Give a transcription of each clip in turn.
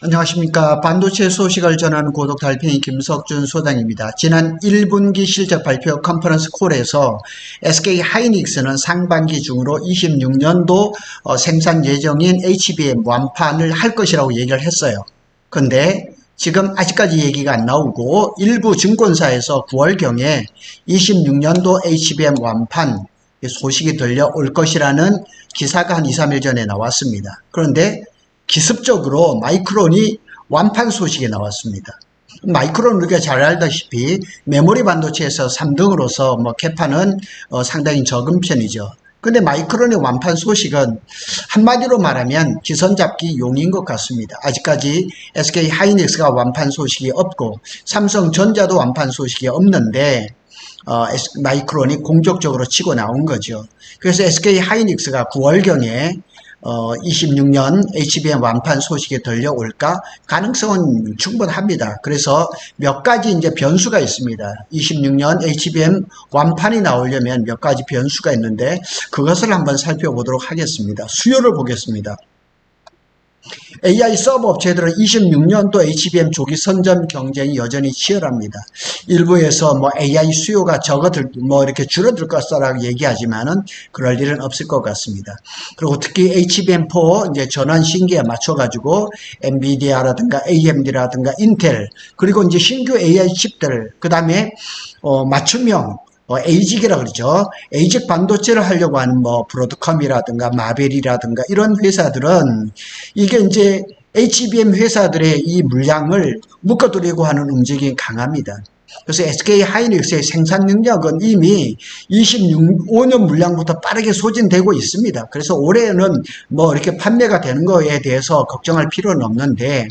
안녕하십니까. 반도체 소식을 전하는 고독 달팽이 김석준 소장입니다. 지난 1분기 실적 발표 컨퍼런스 콜에서 SK 하이닉스는 상반기 중으로 26년도 어, 생산 예정인 HBM 완판을 할 것이라고 얘기를 했어요. 근데 지금 아직까지 얘기가 안 나오고 일부 증권사에서 9월경에 26년도 HBM 완판 소식이 들려올 것이라는 기사가 한 2, 3일 전에 나왔습니다. 그런데 기습적으로 마이크론이 완판 소식이 나왔습니다. 마이크론 우리가 잘 알다시피 메모리 반도체에서 3등으로서 뭐 캐파는 어, 상당히 적은 편이죠. 근데 마이크론의 완판 소식은 한마디로 말하면 기선 잡기 용인 것 같습니다. 아직까지 SK 하이닉스가 완판 소식이 없고 삼성전자도 완판 소식이 없는데 어, 마이크론이 공격적으로 치고 나온 거죠. 그래서 SK 하이닉스가 9월경에 어, 26년 HBM 완판 소식이 들려올까? 가능성은 충분합니다. 그래서 몇 가지 이제 변수가 있습니다. 26년 HBM 완판이 나오려면 몇 가지 변수가 있는데 그것을 한번 살펴보도록 하겠습니다. 수요를 보겠습니다. AI 서버 업체들은 26년도 HBM 조기 선점 경쟁이 여전히 치열합니다. 일부에서 뭐 AI 수요가 적어들, 뭐 이렇게 줄어들 것이라고 얘기하지만은 그럴 일은 없을 것 같습니다. 그리고 특히 HBM4 이제 전환 신기에 맞춰가지고 엔비디아라든가 AMD라든가 인텔, 그리고 이제 신규 AI 칩들, 그 다음에 어, 맞춤형 어, 에이직이라 그러죠. 에이직 반도체를 하려고 하는 뭐 브로드컴이라든가 마벨이라든가 이런 회사들은 이게 이제 HBM 회사들의 이 물량을 묶어두려고 하는 움직임이 강합니다. 그래서 SK 하이닉스의 생산 능력은 이미 25년 물량부터 빠르게 소진되고 있습니다. 그래서 올해는 뭐 이렇게 판매가 되는 거에 대해서 걱정할 필요는 없는데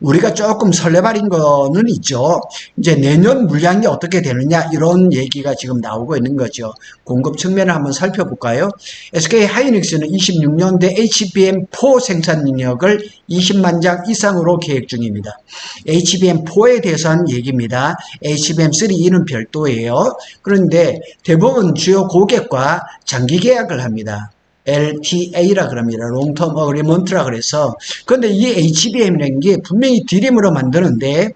우리가 조금 설레발인 거는 있죠. 이제 내년 물량이 어떻게 되느냐 이런 얘기가 지금 나오고 있는 거죠. 공급 측면을 한번 살펴볼까요? SK 하이닉스는 26년대 HBM4 생산 능력을 20만 장 이상으로 계획 중입니다. HBM4에 대해서는 얘기입니다. HBM3는 별도예요. 그런데 대부분 주요 고객과 장기 계약을 합니다. LTA라 그럽니다. 롱텀 어그리먼트라 그래서 근데 이 HBM이라는 게 분명히 디램으로 만드는데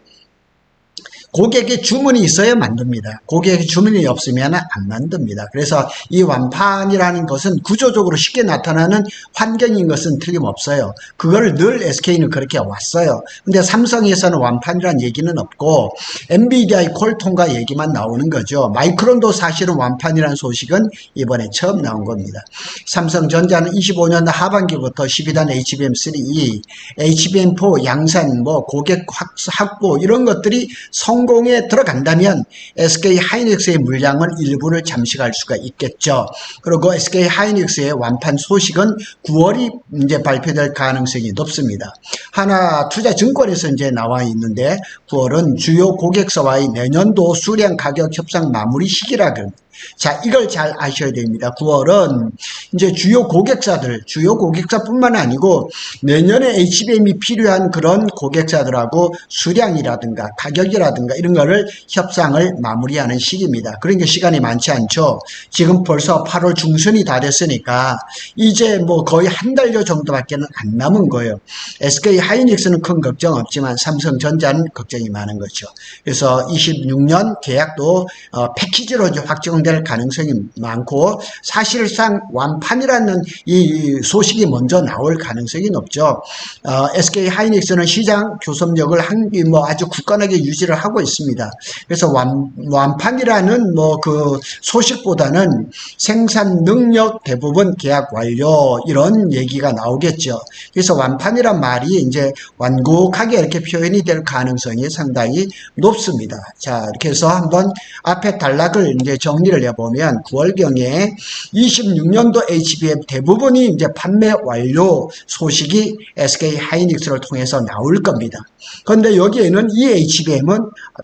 고객의 주문이 있어야 만듭니다. 고객의 주문이 없으면 안 만듭니다. 그래서 이 완판이라는 것은 구조적으로 쉽게 나타나는 환경인 것은 틀림없어요. 그거를 늘 SK는 그렇게 왔어요. 근데 삼성에서는 완판이라는 얘기는 없고 엔비디아의 콜통과 얘기만 나오는 거죠. 마이크론도 사실은 완판이라는 소식은 이번에 처음 나온 겁니다. 삼성전자는 25년 하반기부터 12단 HBM3, HBM4 양산, 뭐 고객 확보 이런 것들이 성 성공에 들어간다면 SK 하이닉스의 물량은 일부를 잠식할 수가 있겠죠. 그리고 SK 하이닉스의 완판 소식은 9월이 이제 발표될 가능성이 높습니다. 하나 투자증권에서 이제 나와 있는데 9월은 주요 고객사와의 내년도 수량 가격 협상 마무리 시기라고 자, 이걸 잘 아셔야 됩니다. 9월은 이제 주요 고객사들, 주요 고객사뿐만 아니고 내년에 HBM이 필요한 그런 고객사들하고 수량이라든가 가격이라든가 이런 거를 협상을 마무리하는 시기입니다. 그러니까 시간이 많지 않죠. 지금 벌써 8월 중순이 다 됐으니까 이제 뭐 거의 한 달여 정도밖에 안 남은 거예요. SK 하이닉스는 큰 걱정 없지만 삼성전자는 걱정이 많은 거죠. 그래서 26년 계약도 어, 패키지로 확정 될 가능성이 많고 사실상 완판이라는 이 소식이 먼저 나올 가능성이 높죠. 어, SK 하이닉스는 시장 교섭력을 한, 뭐 아주 굳건하게 유지를 하고 있습니다. 그래서 완, 완판이라는 뭐 그 소식보다는 생산 능력 대부분 계약 완료 이런 얘기가 나오겠죠. 그래서 완판이란 말이 이제 완곡하게 이렇게 표현이 될 가능성이 상당히 높습니다. 자, 이렇게 해서 한번 앞에 단락을 이제 정리를 해보면 9월경에 26년도 HBM 대부분이 이제 판매 완료 소식이 SK 하이닉스를 통해서 나올 겁니다. 그런데 여기에는 이 HBM은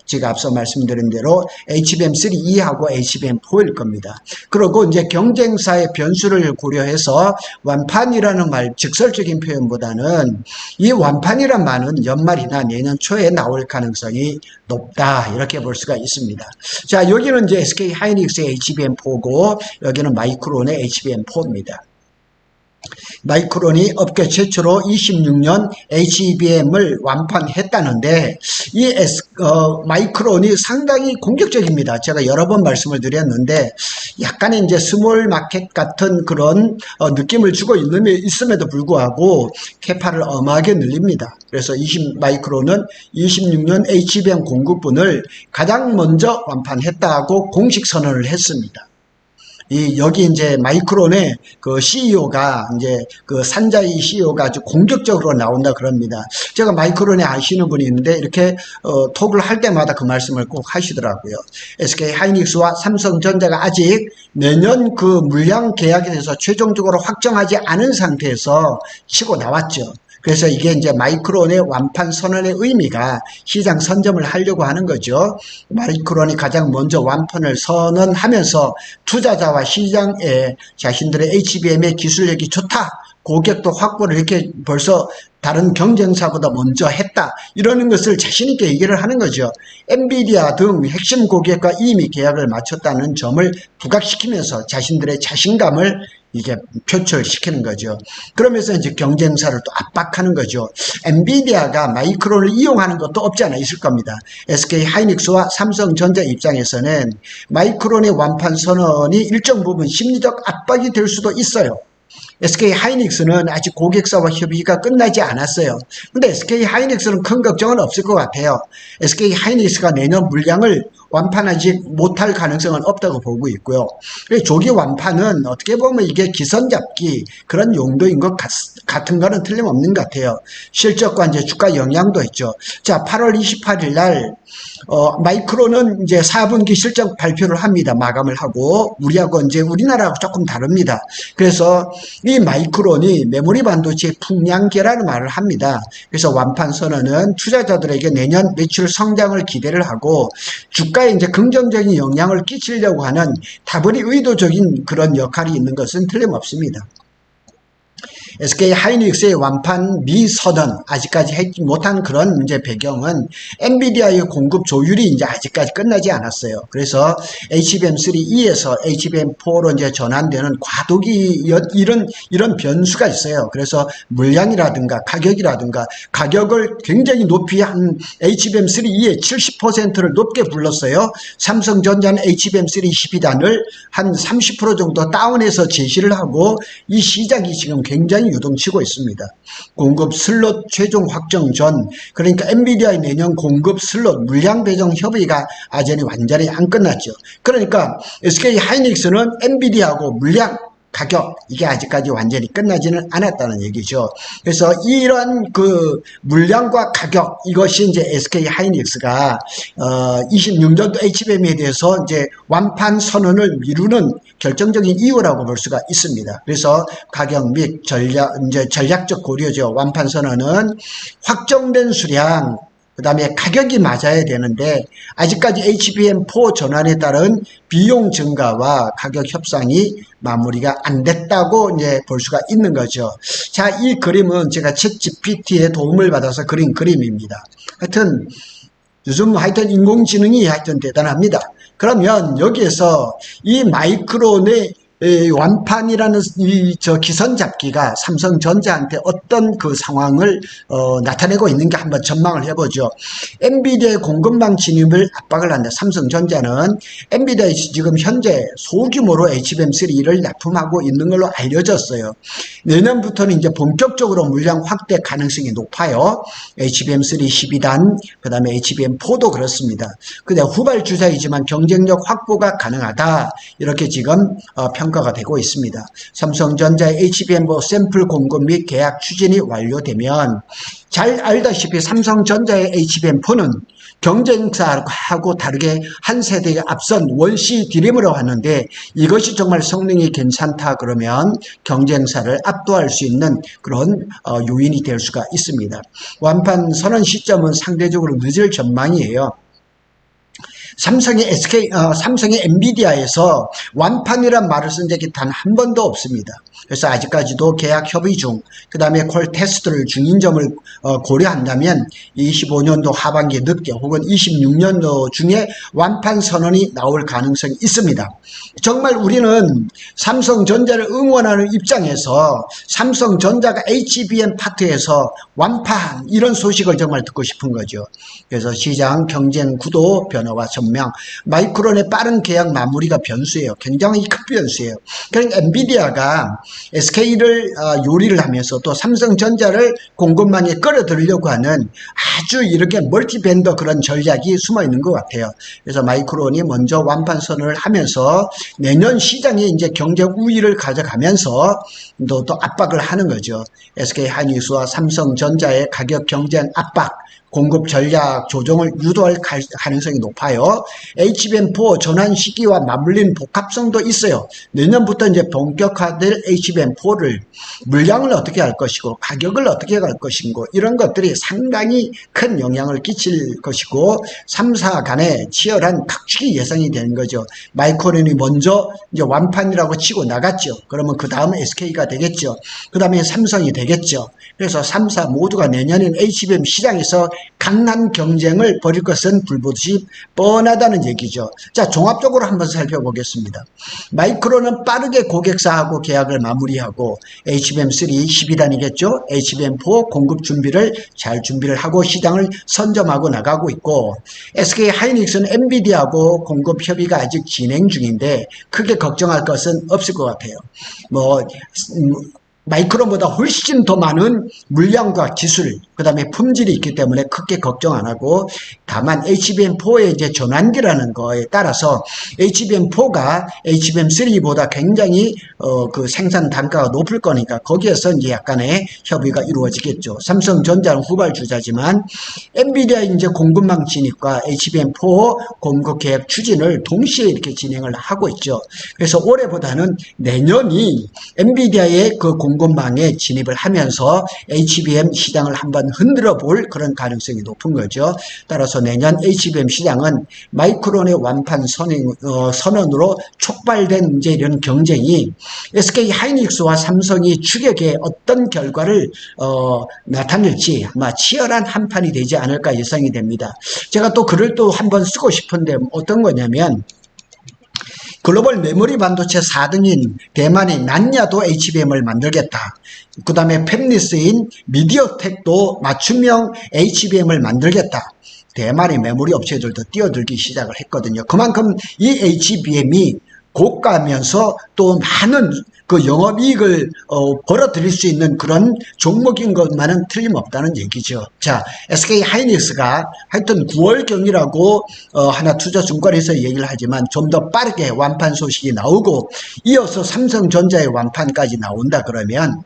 제가 앞서 말씀드린 대로 HBM3E하고 HBM4일 겁니다. 그리고 이제 경쟁사의 변수를 고려해서 완판이라는 말 직설적인 표현보다는 이 완판이란 말은 연말이나 내년 초에 나올 가능성이 높다 이렇게 볼 수가 있습니다. 자 여기는 이제 SK 하이닉스의 HBM4고 여기는 마이크론의 HBM4입니다. 마이크론이 업계 최초로 26년 HBM을 완판했다는데 이 S, 어, 마이크론이 상당히 공격적입니다. 제가 여러 번 말씀을 드렸는데 약간의 이제 스몰 마켓 같은 그런 어, 느낌을 주고 있는, 있음에도 불구하고 캐파를 어마하게 늘립니다. 그래서 20 마이크론은 26년 HBM 공급분을 가장 먼저 완판했다고 공식 선언을 했습니다. 이 여기 이제 마이크론의 그 CEO가 이제 그 산자이 CEO가 아주 공격적으로 나온다 그럽니다. 제가 마이크론에 아시는 분이 있는데 이렇게 어, 톡을 할 때마다 그 말씀을 꼭 하시더라고요. SK 하이닉스와 삼성전자가 아직 내년 그 물량 계약에 대해서 최종적으로 확정하지 않은 상태에서 치고 나왔죠. 그래서 이게 이제 마이크론의 완판 선언의 의미가 시장 선점을 하려고 하는 거죠. 마이크론이 가장 먼저 완판을 선언하면서 투자자와 시장에 자신들의 HBM의 기술력이 좋다. 고객도 확보를 이렇게 벌써 다른 경쟁사보다 먼저 했다. 이러는 것을 자신있게 얘기를 하는 거죠. 엔비디아 등 핵심 고객과 이미 계약을 마쳤다는 점을 부각시키면서 자신들의 자신감을 이게 표출시키는 거죠. 그러면서 이제 경쟁사를 또 압박하는 거죠. 엔비디아가 마이크론을 이용하는 것도 없지 않아 있을 겁니다. SK 하이닉스와 삼성전자 입장에서는 마이크론의 완판 선언이 일정 부분 심리적 압박이 될 수도 있어요. SK 하이닉스는 아직 고객사와 협의가 끝나지 않았어요. 근데 SK 하이닉스는 큰 걱정은 없을 것 같아요. SK 하이닉스가 내년 물량을 완판하지 못할 가능성은 없다고 보고 있고요. 조기 완판은 어떻게 보면 이게 기선 잡기 그런 용도인 것 같, 같은 거는 틀림없는 것 같아요. 실적과 이제 주가 영향도 있죠. 자, 8월 28일 날 어, 마이크로는 이제 4분기 실적 발표를 합니다. 마감을 하고 우리하고 이제 우리나라하고 조금 다릅니다. 그래서 이 마이크론이 메모리 반도체 풍량계라는 말을 합니다. 그래서 완판 선언은 투자자들에게 내년 매출 성장을 기대를 하고 주가 에 이제 긍정적인 영향을 끼치려고 하는 다분히 의도적인 그런 역할이 있는 것은 틀림없습니다. SK 하이닉스의 완판 미선언 아직까지 하지 못한 그런 이제 배경은 엔비디아의 공급 조율이 이제 아직까지 끝나지 않았어요. 그래서 HBM3E에서 HBM4로 이제 전환되는 과도기 이런 이런 변수가 있어요. 그래서 물량이라든가 가격이라든가 가격을 굉장히 높이 한 HBM3E의 70%를 높게 불렀어요. 삼성전자는 HBM3 12단을 한 30% 정도 다운해서 제시를 하고 이 시장이 지금 굉장히 유동치고 있습니다. 공급 슬롯 최종 확정 전 그러니까 엔비디아의 내년 공급 슬롯 물량 배정 협의가 아전이 완전히 안 끝났죠. 그러니까 SK 하이닉스는 엔비디아하고 물량 가격 이게 아직까지 완전히 끝나지는 않았다는 얘기죠. 그래서 이런 그 물량과 가격 이것이 이제 SK 하이닉스가 어 26년도 HBM에 대해서 이제 완판 선언을 미루는 결정적인 이유라고 볼 수가 있습니다. 그래서 가격 및 전략 이제 전략적 고려죠. 완판 선언은 확정된 수량 그 다음에 가격이 맞아야 되는데 아직까지 HBM4 전환에 따른 비용 증가와 가격 협상이 마무리가 안 됐다고 이제 볼 수가 있는 거죠. 자, 이 그림은 제가 챗 GPT의 도움을 받아서 그린 그림입니다. 하여튼 요즘 하여튼 인공지능이 하여튼 대단합니다. 그러면 여기에서 이 마이크론의 완판이라는 이 저 기선 잡기가 삼성전자한테 어떤 그 상황을 어, 나타내고 있는 게 한번 전망을 해보죠. 엔비디아의 공급망 진입을 압박을 한다. 삼성전자는 엔비디아에 지금 현재 소규모로 HBM3를 납품하고 있는 걸로 알려졌어요. 내년부터는 이제 본격적으로 물량 확대 가능성이 높아요. HBM3 12단, 그 다음에 HBM4도 그렇습니다. 근데 후발 주자이지만 경쟁력 확보가 가능하다. 이렇게 지금 어, 평 평가가 되고 있습니다. 삼성전자의 HBM4 샘플 공급 및 계약 추진이 완료되면 잘 알다시피 삼성전자의 HBM4는 경쟁사하고 다르게 한 세대에 앞선 원시 디램으로 하는데 이것이 정말 성능이 괜찮다 그러면 경쟁사를 압도할 수 있는 그런 어, 요인이 될 수가 있습니다. 완판 선언 시점은 상대적으로 늦을 전망이에요. 삼성의 SK, 어, 삼성의 엔비디아에서 완판이란 말을 쓴 적이 단 한 번도 없습니다. 그래서 아직까지도 계약 협의 중, 그 다음에 콜 테스트를 중인 점을 어, 고려한다면 25년도 하반기 늦게 혹은 26년도 중에 완판 선언이 나올 가능성이 있습니다. 정말 우리는 삼성전자를 응원하는 입장에서 삼성전자가 HBM 파트에서 완판 이런 소식을 정말 듣고 싶은 거죠. 그래서 시장 경쟁 구도 변화와 전 망, 마이크론의 빠른 계약 마무리가 변수예요. 굉장히 큰 변수예요. 그러니까 엔비디아가 SK를 어, 요리를 하면서 또 삼성전자를 공급망에 끌어들이려고 하는 아주 이렇게 멀티밴더 그런 전략이 숨어 있는 것 같아요. 그래서 마이크론이 먼저 완판 선언을 하면서 내년 시장에 이제 경쟁 우위를 가져가면서 또, 또 압박을 하는 거죠. SK 하이닉스와 삼성전자의 가격 경쟁 압박, 공급 전략 조정을 유도할 가- 가능성이 높아요. HBM4 전환 시기와 맞물린 복합성도 있어요. 내년부터 이제 본격화될 HBM4를 물량을 어떻게 할 것이고 가격을 어떻게 갈 것인고 이런 것들이 상당히 큰 영향을 끼칠 것이고 3사 간의 치열한 각축이 예상이 되는 거죠. 마이크론이 먼저 이제 완판이라고 치고 나갔죠. 그러면 그 다음 SK가 되겠죠. 그 다음에 삼성이 되겠죠. 그래서 3사 모두가 내년엔 HBM 시장에서 강한 경쟁을 벌일 것은 불보듯이 뻔하다는 얘기죠. 자, 종합적으로 한번 살펴보겠습니다. 마이크론은 빠르게 고객사하고 계약을 마무리하고 HBM3 10이단이겠죠. HBM4 공급 준비를 잘 준비를 하고 시장을 선점하고 나가고 있고 SK 하이닉스는 엔비디아하고 공급 협의가 아직 진행 중인데 크게 걱정할 것은 없을 것 같아요. 뭐 음, 마이크론보다 훨씬 더 많은 물량과 기술, 그 다음에 품질이 있기 때문에 크게 걱정 안 하고, 다만 HBM4의 이제 전환기라는 거에 따라서 HBM4가 HBM3보다 굉장히 어, 그 생산 단가가 높을 거니까 거기에서 이제 약간의 협의가 이루어지겠죠. 삼성전자는 후발주자지만 엔비디아 이제 공급망 진입과 HBM4 공급 계획 추진을 동시에 이렇게 진행을 하고 있죠. 그래서 올해보다는 내년이 엔비디아의 그 공급 망에 진입을 하면서 HBM 시장을 한번 흔들어 볼 그런 가능성이 높은 거죠. 따라서 내년 HBM 시장은 마이크론의 완판 선행, 어, 선언으로 촉발된 이제 이런 경쟁이 SK 하이닉스와 삼성이 추격에 어떤 결과를 어, 나타낼지 아마 치열한 한판이 되지 않을까 예상이 됩니다. 제가 또 글을 또 한번 쓰고 싶은데 어떤 거냐면 글로벌 메모리 반도체 4등인 대만의 난야도 HBM을 만들겠다. 그 다음에 팹리스인 미디어텍도 맞춤형 HBM을 만들겠다. 대만의 메모리 업체들도 뛰어들기 시작을 했거든요. 그만큼 이 HBM이 고가면서 또 많은 그 영업이익을 어, 벌어들일 수 있는 그런 종목인 것만은 틀림없다는 얘기죠. 자, SK 하이닉스가 하여튼 9월 경이라고 어, 하나 투자 증권에서 얘기를 하지만 좀 더 빠르게 완판 소식이 나오고 이어서 삼성전자의 완판까지 나온다 그러면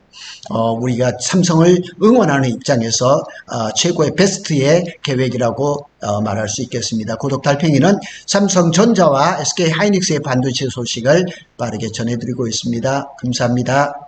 어, 우리가 삼성을 응원하는 입장에서 어, 최고의 베스트의 계획이라고 어, 말할 수 있겠습니다. 구독 달팽이는 삼성전자와 SK 하이닉스의 반도체 소식을 빠르게 전해드리고 있습니다. 감사합니다.